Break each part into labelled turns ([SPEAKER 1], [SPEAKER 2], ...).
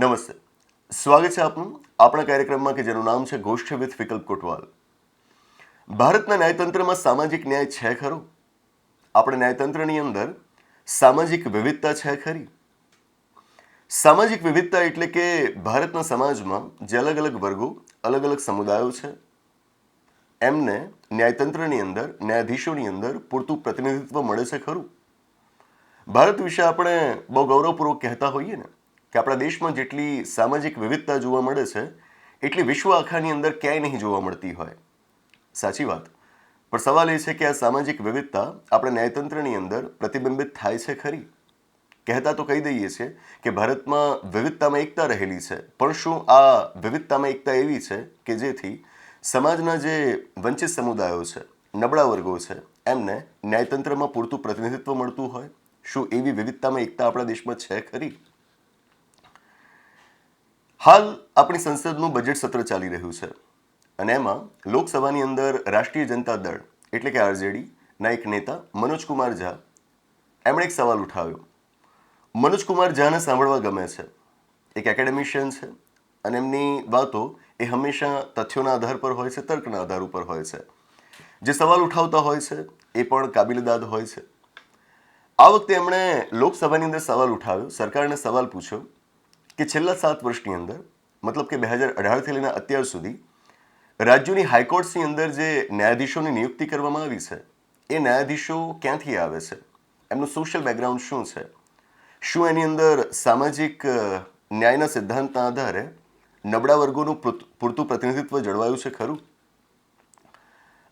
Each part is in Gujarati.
[SPEAKER 1] નમસ્તે. સ્વાગત છે આપનું આપણા કાર્યક્રમમાં કે જેનું નામ છે ગોષ્ઠ વિથ વિકલ્પ કોટવાલ. ભારતના ન્યાયતંત્રમાં સામાજિક ન્યાય છે ખરો? આપણે ન્યાયતંત્રની અંદર સામાજિક વિવિધતા છે ખરી? સામાજિક વિવિધતા એટલે કે ભારતના સમાજમાં જે અલગ અલગ વર્ગો, અલગ અલગ સમુદાયો છે. એમને ન્યાયતંત્રની અંદર, ન્યાયાધીશોની અંદર પૂરતું પ્રતિનિધિત્વ મળે છે ખરું? ભારત વિશે આપણે બહુ ગૌરવપૂર્વક કહેતા હોઈએ ને? કે આપણા દેશમાં જેટલી સામાજિક વિવિધતા જોવા મળે છે, એટલી વિશ્વ આખાની અંદર ક્યાંય નહીં જોવા મળતી હોય. સાચી વાત. પણ સવાલ એ છે કે આ સામાજિક વિવિધતા આપણે ન્યાયતંત્રની અંદર પ્રતિબિંબિત થાય છે ખરી? કહેતા તો કહી દઈએ છીએ કે ભારતમાં વિવિધતામાં એકતા રહેલી છે, પણ શું આ વિવિધતામાં એકતા એવી છે કે જેથી સમાજના જે વંચિત સમુદાયો છે, નબળા વર્ગો છે, એમને ન્યાયતંત્રમાં પૂરતું પ્રતિનિધિત્વ મળતું હોય? શું એવી વિવિધતામાં એકતા આપણા દેશમાં છે ખરી? હાલ આપણી સંસદનું બજેટ સત્ર ચાલી રહ્યું છે. અને એમાં લોકસભાની અંદર રાષ્ટ્રીય જનતા દળ, એટલે કે આરજેડી, ના એક નેતા મનોજ કુમાર ઝા, એમણે એક સવાલ ઉઠાવ્યો. મનોજ કુમાર ઝાને સાંભળવા ગમે છે. એક એકેડેમિશિયન છે અને એમની વાતો એ હંમેશા તથ્યોના આધાર પર હોય છે, તર્કના આધાર ઉપર હોય છે. જે સવાલ ઉઠાવતા હોય છે, એ પણ કાબિલદાદ હોય છે. આ વખતે એમણે લોકસભાની અંદર સવાલ ઉઠાવ્યો, સરકારને સવાલ પૂછ્યો કે છેલ્લા સાત વર્ષની અંદર, મતલબ કે બે હજાર અઢારથી લઈને અત્યાર સુધી, રાજ્યોની હાઈકોર્ટ્સની અંદર જે ન્યાયાધીશોની નિયુક્તિ કરવામાં આવી છે, એ ન્યાયાધીશો ક્યાંથી આવે છે? એમનું સોશિયલ બેકગ્રાઉન્ડ શું છે? શું એની અંદર સામાજિક ન્યાયના સિદ્ધાંતના આધારે નબળા વર્ગોનું પૂરતું પ્રતિનિધિત્વ જળવાયું છે ખરું?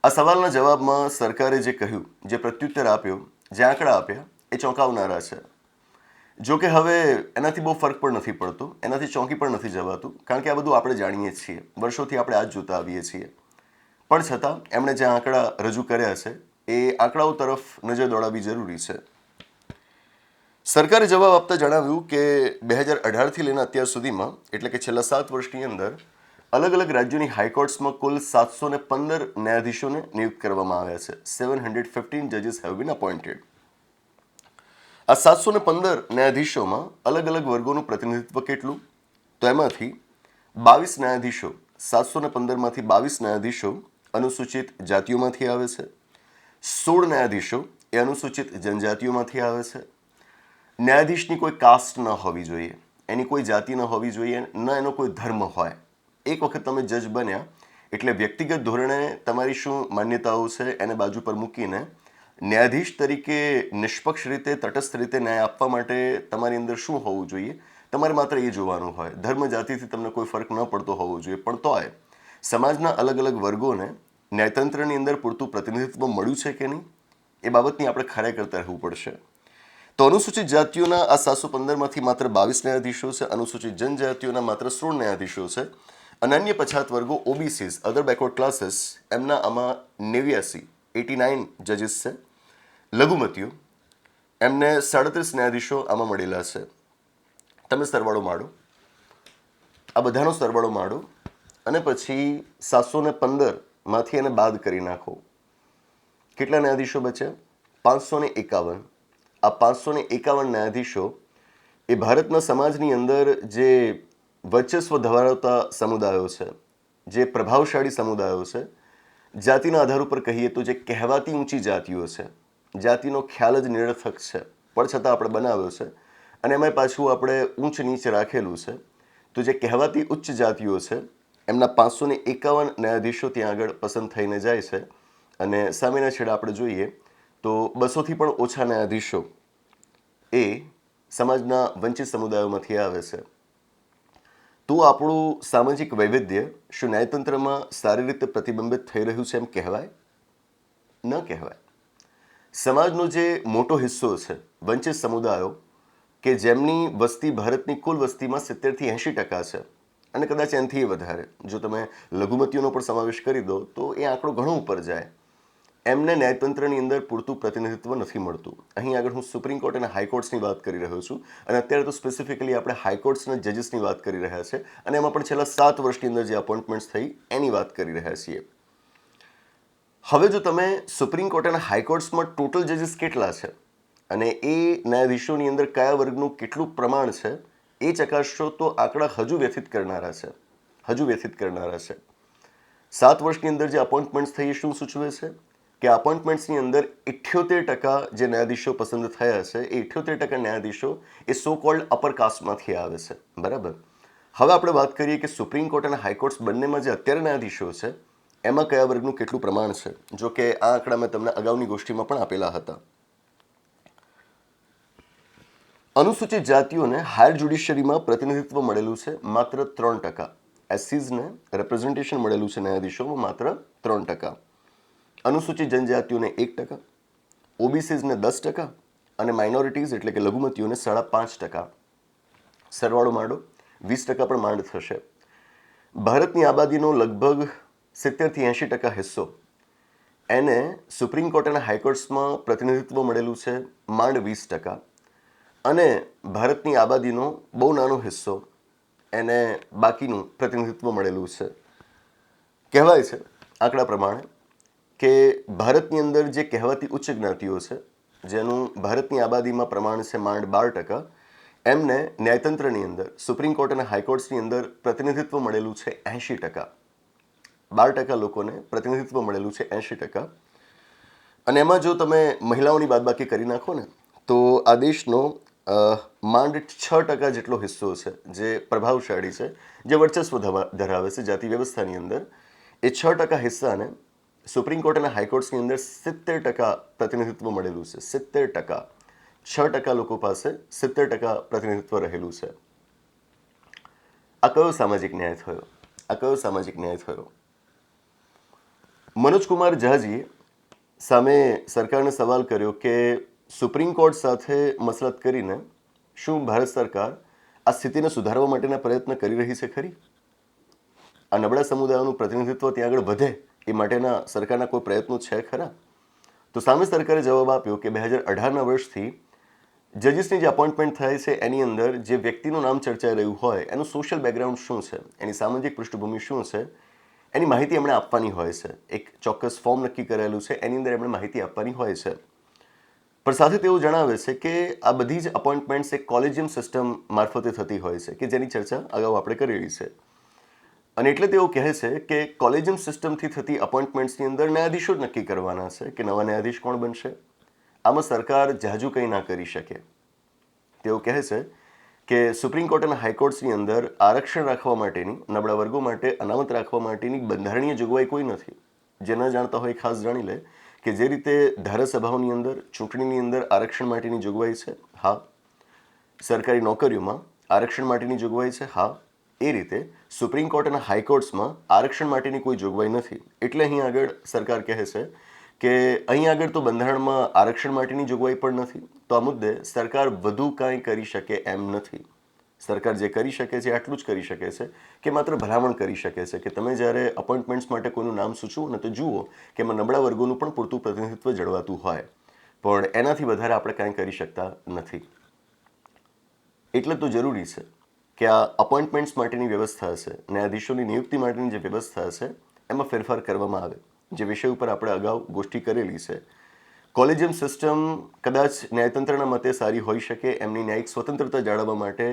[SPEAKER 1] આ સવાલના જવાબમાં સરકારે જે કહ્યું, જે પ્રત્યુત્તર આપ્યો, જે આંકડા આપ્યા, એ ચોંકાવનારા છે. જો કે હવે એનાથી બહુ ફરક પણ નથી પડતો, એનાથી ચોંકી પણ નથી જવાતું, કારણ કે આ બધું આપણે જાણીએ છીએ. વર્ષોથી આપણે આ જ જોતા આવીએ છીએ. પણ છતાં, એમણે જે આંકડા રજૂ કર્યા છે, એ આંકડાઓ તરફ નજર દોડાવવી જરૂરી છે. સરકારે જવાબ આપતા જણાવ્યું કે બે હજાર અઢારથી લઈને અત્યાર સુધીમાં, એટલે કે છેલ્લા સાત વર્ષની અંદર, અલગ અલગ રાજ્યોની હાઈકોર્ટ્સમાં કુલ સાતસો ને પંદર ન્યાયાધીશોને નિયુક્ત કરવામાં આવ્યા છે. સેવન હંડ્રેડ ફિફ્ટીન જજીસ હેવ બીન અપોઇન્ટેડ. આ સાતસો ને પંદર ન્યાયાધીશોમાં અલગ અલગ વર્ગોનું પ્રતિનિધિત્વ કેટલું? તો એમાંથી બાવીસ ન્યાયાધીશો સાતસો ને પંદરમાંથી બાવીસ ન્યાયાધીશો અનુસૂચિત જાતિઓમાંથી આવે છે. સોળ ન્યાયાધીશો એ અનુસૂચિત જનજાતિઓમાંથી આવે છે. ન્યાયાધીશની કોઈ કાસ્ટ ન હોવી જોઈએ, એની કોઈ જાતિ ન હોવી જોઈએ, ન એનો કોઈ ધર્મ હોય. એક વખત તમે જજ બન્યા, એટલે વ્યક્તિગત ધોરણે તમારી શું માન્યતાઓ છે એને બાજુ પર મૂકીને ન્યાયાધીશ તરીકે નિષ્પક્ષ રીતે, તટસ્થ રીતે ન્યાય આપવા માટે તમારી અંદર શું હોવું જોઈએ? તમારે માત્ર એ જોવાનું હોય. ધર્મ જાતિથી તમને કોઈ ફરક ન પડતો હોવો જોઈએ. પણ તોય, સમાજના અલગ અલગ વર્ગોને ન્યાયતંત્રની અંદર પૂરતું પ્રતિનિધિત્વ મળ્યું છે કે નહીં? એ બાબતની આપણે ખરેખર રહેવું પડશે. તો અનુસૂચિત જાતિઓના આ સાતસો પંદરમાંથી માત્ર બાવીસ ન્યાયાધીશો છે. અનુસૂચિત જનજાતિઓના માત્ર સોળ ન્યાયાધીશો છે. અને અન્ય પછાત વર્ગો ઓબીસીસ અધર બેકવર્ડ ક્લાસીસ એમના આમાં નેવ્યાસી, એટી નાઇન જજીસ છે. લઘુમતીઓ, એમને સાડત્રીસ ન્યાયાધીશો આમાં મળેલા છે. તમે સરવાળો માડો. આ બધાનો સરવાળો માડો અને પછી સાતસો ને પંદરમાંથી એને બાદ કરી નાખો. કેટલા ન્યાયાધીશો બચ્યા? પાંચસો ને એકાવન. આ પાંચસો ને એકાવન ન્યાયાધીશો એ ભારતના સમાજની અંદર જે વર્ચસ્વ ધરાવતા સમુદાયો છે, જે પ્રભાવશાળી સમુદાયો છે, જાતિના આધાર ઉપર કહીએ તો જે કહેવાતી ઊંચી જાતિઓ છે જાતિનો ખ્યાલ જ નિરર્થક છે, પણ છતાં આપણે બનાવ્યો છે. અને એમાં પાછું આપણે ઊંચ નીચ રાખેલું છે. તો જે કહેવાતી ઉચ્ચ જાતિઓ છે, એમના પાંચસો ને એકાવન ન્યાયાધીશો ત્યાં આગળ પસંદ થઈને જાય છે. અને સામેના છેડા આપણે જોઈએ, તો બસોથી પણ ઓછા ન્યાયાધીશો એ સમાજના વંચિત સમુદાયોમાંથી આવે છે. તો આપણું સામાજિક વૈવિધ્ય શું ન્યાયતંત્રમાં સારી રીતે પ્રતિબિંબિત થઈ રહ્યું છે એમ કહેવાય? ન કહેવાય. સમાજનો જે મોટો હિસ્સો છે, વંચિત સમુદાયો, કે જેમની વસ્તી ભારતની કુલ વસ્તીમાં સિત્તેરથી એંશી ટકા છે અને કદાચ એનાથી વધારે. જો તમે લઘુમતીઓનો પણ સમાવેશ કરી દો, તો એ આંકડો ઘણો ઉપર જાય. એમને ન્યાયતંત્રની અંદર પૂરતું પ્રતિનિધિત્વ નથી મળતું. અહીં આગળ હું સુપ્રીમ કોર્ટ અને હાઈકોર્ટ્સની વાત કરી રહ્યો છું અને અત્યારે તો સ્પેસિફિકલી આપણે હાઈકોર્ટ્સના જજીસની વાત કરી રહ્યા છે અને એમાં પણ છેલ્લા સાત વર્ષની અંદર જે અપોઇન્ટમેન્ટ્સ થઈ એની વાત કરી રહ્યા છીએ. હવે જો તમે સુપ્રીમ કોર્ટ અને હાઈકોર્ટ્સમાં ટોટલ જજીસ કેટલા છે અને એ ન્યાયાધીશોની અંદર કયા વર્ગનું કેટલું પ્રમાણ છે, એ ચકાસશો તો આંકડા હજુ વ્યથિત કરનારા છે. હજુ વ્યથિત કરનારા છે. સાત વર્ષની અંદર જે અપોઇન્ટમેન્ટ્સ થઈ શું સૂચવે છે? કે અપોઇન્ટમેન્ટ્સની અંદર ઇઠ્યોતેર ટકા જે ન્યાયાધીશો પસંદ થયા છે, એ ઇઠ્યોતેર ટકા ન્યાયાધીશો એ સો કોલ્ડ અપર કાસ્ટમાંથી આવે છે. બરાબર? હવે આપણે વાત કરીએ કે સુપ્રીમ કોર્ટ અને હાઈકોર્ટ્સ બંનેમાં જે અત્યારે ન્યાયાધીશો છે એમાં કયા વર્ગનું કેટલું પ્રમાણ છે? જો કે આ આંકડા મેં તમને અગાઉની ગોષ્ઠીમાં પણ આપેલા હતા. અનુસૂચિત જાતિઓને હાયર જ્યુડિશિયરીમાં પ્રતિનિધિત્વ મળેલું છે માત્ર ત્રણ ટકા. એસસીઝને રેપ્રેઝન્ટેશન મળેલું છે ન્યાયાધીશોમાં માત્ર ત્રણ ટકા. અનુસૂચિત જનજાતિઓને એક ટકા. ઓબીસીઝને દસ ટકા અને માઇનોરિટીઝ એટલે કે લઘુમતીઓને સાડા પાંચ ટકા. સરવાળો માંડો. વીસ ટકા પણ માંડ થશે. ભારતની આબાદીનો લગભગ સિત્તેરથી એંશી ટકા હિસ્સો. એને સુપ્રીમ કોર્ટ અને હાઈકોર્ટ્સમાં પ્રતિનિધિત્વ મળેલું છે માંડ વીસ ટકા. અને ભારતની આબાદીનો બહુ નાનો હિસ્સો એને બાકીનું પ્રતિનિધિત્વ મળેલું છે. કહેવાય છે આંકડા પ્રમાણે કે ભારતની અંદર જે કહેવાતી ઉચ્ચ જ્ઞાતિઓ છે, જેનું ભારતની આબાદીમાં પ્રમાણ છે માંડ બાર ટકા, એમને ન્યાયતંત્રની અંદર, સુપ્રીમ કોર્ટ અને હાઈકોર્ટ્સની અંદર પ્રતિનિધિત્વ મળેલું છે એંશી ટકા. બાર ટકા લોકોને પ્રતિનિધિત્વ મળેલું છે એંશી ટકા. અને એમાં જો તમે મહિલાઓની બાદબાકી કરી નાખો ને, તો આ દેશનો માંડ છ ટકા જેટલો હિસ્સો છે, જે પ્રભાવશાળી છે, જે વર્ચસ્વ ધરાવે છે જાતિ વ્યવસ્થાની અંદર, એ છ ટકા હિસ્સાને સુપ્રીમ કોર્ટ અને હાઈકોર્ટ્સની અંદર સિત્તેર ટકા પ્રતિનિધિત્વ મળેલું છે, સિત્તેર ટકા. છ ટકા લોકો પાસે સિત્તેર ટકા પ્રતિનિધિત્વ રહેલું છે. આ કયો સામાજિક ન્યાય થયો? આ કયો સામાજિક ન્યાય થયો? મનોજકુમાર ઝાજીએ સામે સરકારને સવાલ કર્યો કે સુપ્રીમ કોર્ટ સાથે મસલત કરીને શું ભારત સરકાર આ સ્થિતિને સુધારવા માટેના પ્રયત્ન કરી રહી છે ખરી? આ નબળા સમુદાયોનું પ્રતિનિધિત્વ ત્યાં આગળ વધે એ માટેના સરકારના કોઈ પ્રયત્નો છે ખરા? તો સામે સરકારે જવાબ આપ્યો કે બે હજાર અઢારના વર્ષથી જજીસની જે અપોઇન્ટમેન્ટ થાય છે એની અંદર જે વ્યક્તિનું નામ ચર્ચાઈ રહ્યું હોય એનું સોશિયલ બેકગ્રાઉન્ડ શું છે? એની સામાજિક પૃષ્ઠભૂમિ શું છે? એની માહિતી એમણે આપવાની હોય છે. એક ચોક્કસ ફોર્મ નક્કી કરેલું છે, એની અંદર એમણે માહિતી આપવાની હોય છે. પણ સાથે તેઓ જણાવે છે કે આ બધી જ અપોઇન્ટમેન્ટ્સ એક કોલેજિયમ સિસ્ટમ મારફતે થતી હોય છે કે જેની ચર્ચા અગાઉ આપણે કરેલી છે. અને એટલે તેઓ કહે છે કે કોલેજિયમ સિસ્ટમથી થતી અપોઇન્ટમેન્ટ્સની અંદર ન્યાયાધીશો જ નક્કી કરવાના છે કે નવા ન્યાયાધીશ કોણ બનશે? આમાં સરકાર જાજુ કંઈ ના કરી શકે. તેઓ કહે છે કે સુપ્રીમ કોર્ટ અને હાઈકોર્ટ્સની અંદર આરક્ષણ રાખવા માટેની, નબળા વર્ગો માટે અનામત રાખવા માટેની બંધારણીય જોગવાઈ કોઈ નથી. જે ન જાણતા હોય ખાસ જાણી લે કે જે રીતે ધારાસભાઓની અંદર, ચૂંટણીની અંદર આરક્ષણ માટેની જોગવાઈ છે, હા. સરકારી નોકરીઓમાં આરક્ષણ માટેની જોગવાઈ છે, હા. એ રીતે સુપ્રીમ કોર્ટ અને હાઈકોર્ટ્સમાં આરક્ષણ માટેની કોઈ જોગવાઈ નથી. એટલે અહીં આગળ સરકાર કહે છે કે અહીં આગળ તો બંધારણમાં આરક્ષણ માટેની જોગવાઈ પણ નથી. તો આ મુદ્દે સરકાર વધુ કાંઈ કરી શકે એમ નથી. સરકાર જે કરી શકે છે આટલું જ કરી શકે છે કે માત્ર ભલામણ કરી શકે છે કે તમે જ્યારે અપોઇન્ટમેન્ટ્સ માટે કોઈનું નામ સૂચવો ને તો જુઓ કે એમાં નબળા વર્ગોનું પણ પૂરતું પ્રતિનિધિત્વ જળવાતું હોય. પણ એનાથી વધારે આપણે કાંઈ કરી શકતા નથી. એટલે તો જરૂરી છે કે આ અપોઇન્ટમેન્ટ્સ માટેની વ્યવસ્થા છે ન્યાયાધીશોની નિયુક્તિ માટેની જે વ્યવસ્થા છે એમાં ફેરફાર કરવામાં આવે. જે વિષય ઉપર આપણે અગાઉ ગોષ્ઠી કરેલી છે કોલેજિયમ સિસ્ટમ કદાચ ન્યાયતંત્રના મતે સારી હોઈ શકે, એમની ન્યાયિક સ્વતંત્રતા જાળવવા માટે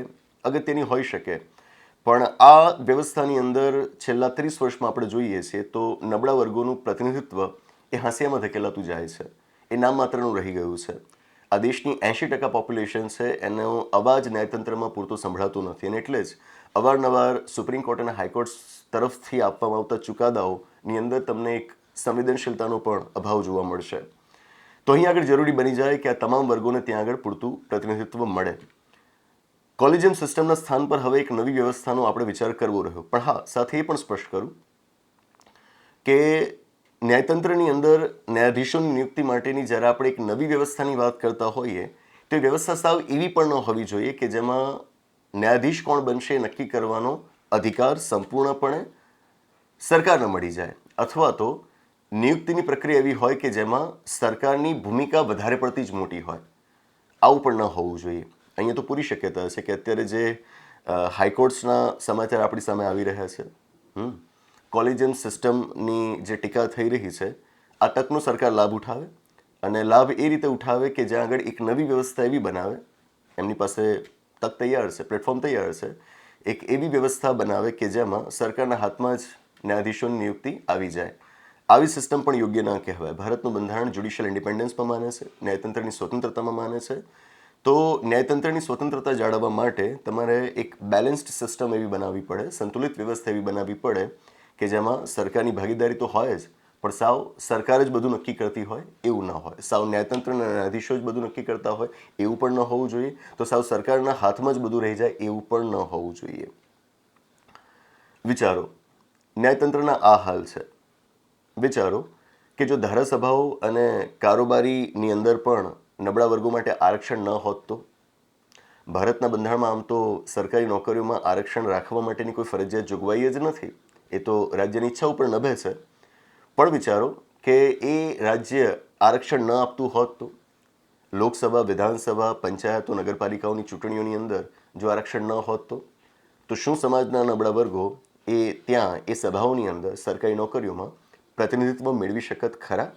[SPEAKER 1] અગત્યની હોઈ શકે. પણ આ વ્યવસ્થાની અંદર છેલ્લા ત્રીસ વર્ષમાં આપણે જોઈએ છીએ તો નબળા વર્ગોનું પ્રતિનિધિત્વ એ હાંસિયામાં ધકેલાતું જાય છે. એ નામ માત્રનું રહી ગયું છે. આ દેશની એંશી ટકા પોપ્યુલેશન છે, એનો અવાજ ન્યાયતંત્રમાં પૂરતો સંભળાતો નથી. અને એટલે જ અવારનવાર સુપ્રીમ કોર્ટ અને હાઈકોર્ટ તરફથી આપવામાં આવતા ચુકાદાઓની અંદર તમને એક સંવેદનશીલતાનો પણ અભાવ જોવા મળશે. તો અહીં આગળ જરૂરી બની જાય કે આ તમામ વર્ગોને ત્યાં આગળ પૂરતું પ્રતિનિધિત્વ મળે. કોલેજિયમ સિસ્ટમના સ્થાન પર હવે એક નવી વ્યવસ્થાનો આપણે વિચાર કરવો રહ્યો. પણ હા, સાથે એ પણ સ્પષ્ટ કરું કે ન્યાયતંત્રની અંદર ન્યાયાધીશોની નિયુક્તિ માટેની જ્યારે આપણે એક નવી વ્યવસ્થાની વાત કરતા હોઈએ, તો વ્યવસ્થા સાવ એવી પણ ન હોવી જોઈએ કે જેમાં ન્યાયાધીશ કોણ બનશે નક્કી કરવાનો અધિકાર સંપૂર્ણપણે સરકારને મળી જાય. અથવા તો નિયુક્તિની પ્રક્રિયા એવી હોય કે જેમાં સરકારની ભૂમિકા વધારે પડતી જ મોટી હોય. આવું પણ ન હોવું જોઈએ. અહીંયા તો પૂરી શક્યતા છે કે અત્યારે જે હાઈકોર્ટ્સના સમાચાર આપણી સામે આવી રહ્યા છે, હમ, કોલેજન સિસ્ટમની જે ટીકા થઈ રહી છે, આ તકનો સરકાર લાભ ઉઠાવે અને લાભ એ રીતે ઉઠાવે કે જ્યાં આગળ એક નવી વ્યવસ્થા એવી બનાવે, એમની પાસે તક તૈયાર છે, પ્લેટફોર્મ તૈયાર છે, એક એવી વ્યવસ્થા બનાવે કે જેમાં સરકારના હાથમાં જ ન્યાયાધીશોની નિયુક્તિ આવી જાય. આવી સિસ્ટમ પણ યોગ્ય ના કહેવાય. ભારતનું બંધારણ જ્યુડિશિયલ ઇન્ડિપેન્ડન્સમાં માને છે, ન્યાયતંત્રની સ્વતંત્રતામાં માને છે. તો ન્યાયતંત્રની સ્વતંત્રતા જાળવવા માટે તમારે એક બેલેન્સ્ડ સિસ્ટમ એવી બનાવવી પડે, સંતુલિત વ્યવસ્થા એવી બનાવવી પડે કે જેમાં સરકારની ભાગીદારી તો હોય જ, પણ સાવ સરકાર જ બધું નક્કી કરતી હોય એવું ન હોય. સાવ ન્યાયતંત્રના ન્યાયાધીશો જ બધું નક્કી કરતા હોય એવું પણ ન હોવું જોઈએ. તો સાવ સરકારના હાથમાં જ બધું રહી જાય એવું પણ ન હોવું જોઈએ. વિચારો, ન્યાયતંત્રના આ હાલ છે. વિચારો કે જો ધારાસભાઓ અને કારોબારીની અંદર પણ નબળા વર્ગો માટે આરક્ષણ ન હોત તો? ભારતના બંધારણમાં આમ તો સરકારી નોકરીઓમાં આરક્ષણ રાખવા માટેની કોઈ ફરજિયાત જોગવાઈ જ નથી. એ તો રાજ્યની ઈચ્છા ઉપર નભે છે. પણ વિચારો કે એ રાજ્ય આરક્ષણ ન આપતું હોત તો? લોકસભા, વિધાનસભા, પંચાયતો, નગરપાલિકાઓની ચૂંટણીઓની અંદર જો આરક્ષણ ન હોત તો? તો શું સમાજના નબળા વર્ગો એ ત્યાં એ સભાઓની અંદર સરકારી નોકરીઓમાં પ્રતિનિધિત્વ મેળવી શકત ખરા?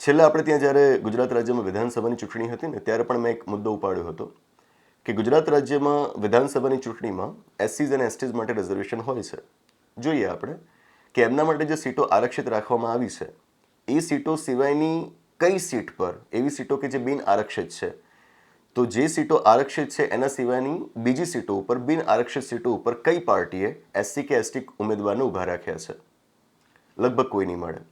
[SPEAKER 1] છેલ્લા આપણે ત્યાં જ્યારે ગુજરાત રાજ્યમાં વિધાનસભાની ચૂંટણી હતી ને, ત્યારે પણ મેં એક મુદ્દો ઉપાડ્યો હતો કે ગુજરાત રાજ્યમાં વિધાનસભાની ચૂંટણીમાં એસસીઝ અને એસટીઝ માટે રિઝર્વેશન હોય છે. જોઈએ આપણે કે એમના માટે જે સીટો આરક્ષિત રાખવામાં આવી છે, એ સીટો સિવાયની કઈ સીટ પર? એવી સીટો કે જે બિન આરક્ષિત છે? તો જે સીટો આરક્ષિત છે, એના સિવાયની બીજી સીટો ઉપર, બિન આરક્ષિત સીટો ઉપર કઈ પાર્ટીએ એસસી કે એસટી ઉમેદવારને ઊભા રાખ્યા છે? લગભગ કોઈ નહીં મળે.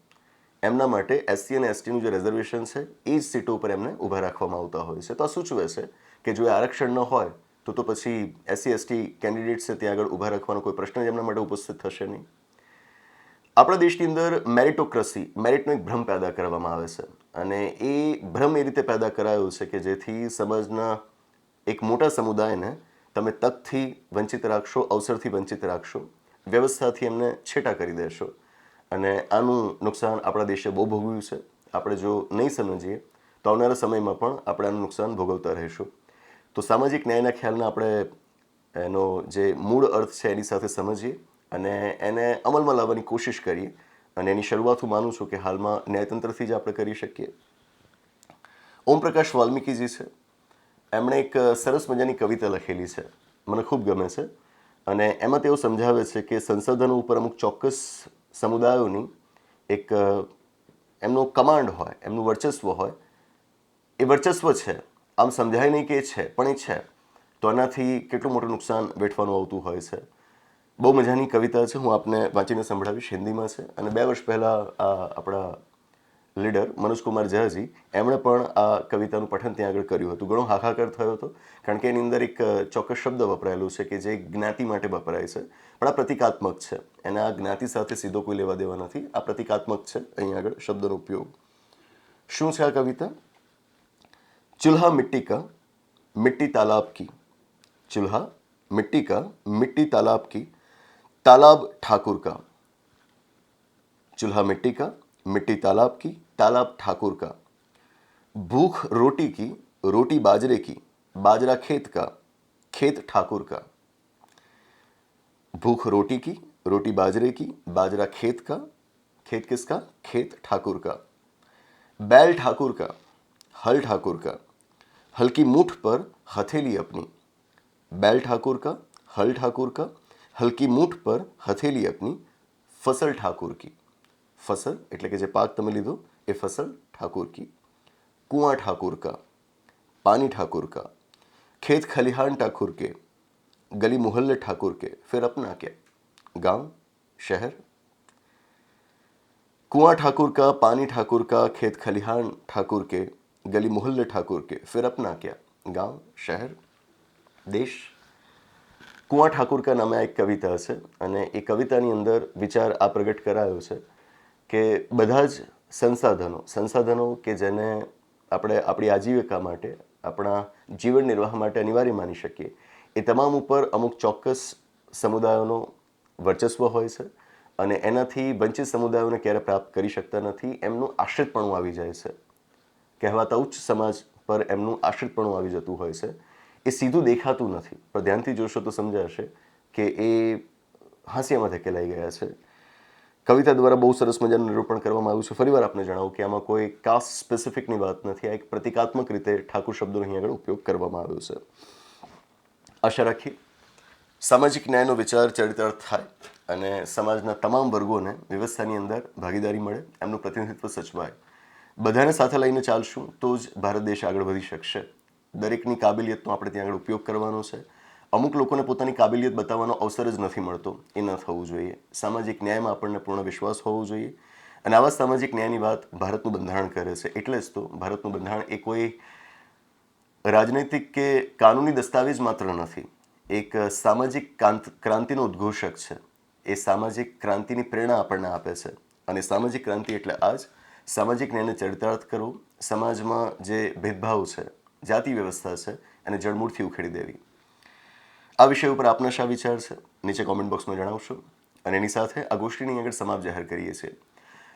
[SPEAKER 1] એમના માટે એસસી અને એસટીનું જે રિઝર્વેશન છે, એ જ સીટો ઉપર એમને ઊભા રાખવામાં આવતા હોય છે. તો આ સૂચવે છે કે જો એ આરક્ષણ ન હોય, તો તો પછી એસસી એસટી કેન્ડિડેટ છે ત્યાં આગળ ઊભા રાખવાનો કોઈ પ્રશ્ન જ એમના માટે ઉપસ્થિત થશે નહીં. આપણા દેશની અંદર મેરિટોક્રસી મેરિટનો એક ભ્રમ પેદા કરવામાં આવે છે. અને એ ભ્રમ એ રીતે પેદા કરાયો છે કે જેથી સમાજના એક મોટા સમુદાયને તમે તકથી વંચિત રાખશો, અવસરથી વંચિત રાખશો, વ્યવસ્થાથી એમને છેટા કરી દેશો. અને આનું નુકસાન આપણા દેશે બહુ ભોગવ્યું છે. આપણે જો નહીં સમજીએ, તો આવનારા સમયમાં પણ આપણે આનું નુકસાન ભોગવતા રહીશું. તો સામાજિક ન્યાયના ખ્યાલને આપણે એનો જે મૂળ અર્થ છે એની સાથે સમજીએ અને એને અમલમાં લાવવાની કોશિશ કરીએ. અને એની શરૂઆત હું માનું છું કે હાલમાં ન્યાયતંત્રથી જ આપણે કરી શકીએ. ઓમપ્રકાશ વાલ્મીકીજી છે. એમણે એક સરસ મજાની કવિતા લખેલી છે. મને ખૂબ ગમે છે. અને એમાં તેઓ સમજાવે છે કે સંસાધનો ઉપર અમુક ચોક્કસ સમુદાયોની એક એમનો કમાન્ડ હોય, એમનું વર્ચસ્વ હોય, એ વર્ચસ્વ છે. આમ સમજાય નહીં કે છે, પણ એ છે. તો એનાથી કેટલું મોટું નુકસાન વેઠવાનું આવતું હોય છે. બહુ મજાની કવિતા છે. હું આપને વાંચીને સંભળાવીશ. હિન્દીમાં છે. અને બે વર્ષ પહેલાં આ આપણા લીડર મનોજકુમાર ઝાજી, એમણે પણ આ કવિતાનું પઠન ત્યાં આગળ કર્યું હતું. ઘણો હાહાકાર થયો હતો. કારણ કે એની અંદર એક ચોક્કસ શબ્દ વપરાયેલું છે કે જે જ્ઞાતિ માટે વપરાય છે. પણ આ પ્રતિકાત્મક છે. એના જ્ઞાતિ સાથે સીધો કોઈ લેવા દેવા નથી. આ પ્રતિકાત્મક છે. અહીંયા આગળ શબ્દનો ઉપયોગ. શું છે આ કવિતા? ચૂલ્હા મિટ્ટી કા मिट्टी तालाब की चूल्हा मिट्टी का मिट्टी तालाब की तालाब ठाकुर का चूल्हा मिट्टी का मिट्टी तालाब की तालाब ठाकुर का भूख रोटी की रोटी बाजरे की बाजरा खेत का खेत ठाकुर का भूख रोटी की रोटी बाजरे की बाजरा खेत का खेत किसका खेत ठाकुर का बैल ठाकुर का हल ठाकुर का हल्की मुठ पर हथेली अपनी बैल ठाकुर का हल ठाकुर का हल्की मुठ पर हथेली अपनी फसल ठाकुर की फसल એટલે કે જે પાક તમે લીધો એ फसल ठाकुर की कुआं ठाकुर का पानी ठाकुर का खेत खलिहान ठाकुर के गली मोहल्ले ठाकुर के फिर अपना क्या गांव शहर कुआं ठाकुर का पानी ठाकुर का खेत खलिहान ठाकुर के गली मोहल्ले ठाकुर के फिर अपना क्या गांव शहर દેશ કુંવા ઠાકુર કા નામે આ એક કવિતા છે અને એ કવિતાની અંદર વિચાર આ પ્રગટ કરાયો છે કે બધા જ સંસાધનો સંસાધનો કે જેને આપણે આપણી આજીવિકા માટે આપણા જીવન નિર્વાહ માટે અનિવાર્ય માની શકીએ એ તમામ ઉપર અમુક ચોક્કસ સમુદાયોનો વર્ચસ્વ હોય છે અને એનાથી વંચિત સમુદાયોને ક્યારે પ્રાપ્ત કરી શકતા નથી, એમનું આશ્રિતપણું આવી જાય છે. કહેવાતા ઉચ્ચ સમાજ પર એમનું આશ્રિતપણું આવી જતું હોય છે. એ સીધું દેખાતું નથી. પણ ધ્યાનથી જોશો તો સમજાશે કે એ હાંસિયામાં ધકેલાઈ ગયા છે. કવિતા દ્વારા બહુ સરસ મજાનું નિરૂપણ કરવામાં આવ્યું છે. ફરીવાર આપને જણાવું કે આમાં કોઈ કાસ્ટ સ્પેસિફિકની વાત નથી. આ એક પ્રતિકાત્મક રીતે ઠાકુર શબ્દનો અહીં આગળ ઉપયોગ કરવામાં આવ્યો છે. આશા રાખીએ સામાજિક ન્યાયનો વિચાર ચરિતાર્થ થાય અને સમાજના તમામ વર્ગોને વ્યવસ્થાની અંદર ભાગીદારી મળે, એમનું પ્રતિનિધિત્વ સચવાય. બધાને સાથે લઈને ચાલશું તો જ ભારત દેશ આગળ વધી શકશે. દરેકની કાબિલિયતનો આપણે ત્યાં આગળ ઉપયોગ કરવાનો છે. અમુક લોકોને પોતાની કાબિલિયત બતાવવાનો અવસર જ નથી મળતો. એ ન થવું જોઈએ. સામાજિક ન્યાયમાં આપણને પૂર્ણ વિશ્વાસ હોવો જોઈએ. અને આવા સામાજિક ન્યાયની વાત ભારતનું બંધારણ કરે છે. એટલે જ તો ભારતનું બંધારણ એ કોઈ રાજનૈતિક કે કાનૂની દસ્તાવેજ માત્ર નથી, એક સામાજિક ક્રાંતિનો ઉદ્ઘોષક છે. એ સામાજિક ક્રાંતિની પ્રેરણા આપણને આપે છે. અને સામાજિક ક્રાંતિ એટલે આ જ સામાજિક ન્યાયને ચરિતાર્થ કરવો, સમાજમાં જે ભેદભાવ છે, જાતિ વ્યવસ્થા છે, એને જળમૂળથી ઉખેડી દેવી. આ વિષય ઉપર આપના શા વિચાર છે? નીચે કોમેન્ટ બોક્સમાં જણાવશો. અને એની સાથે આ ગોષ્ઠીની આગળ સમાપ જાહેર કરીએ છીએ.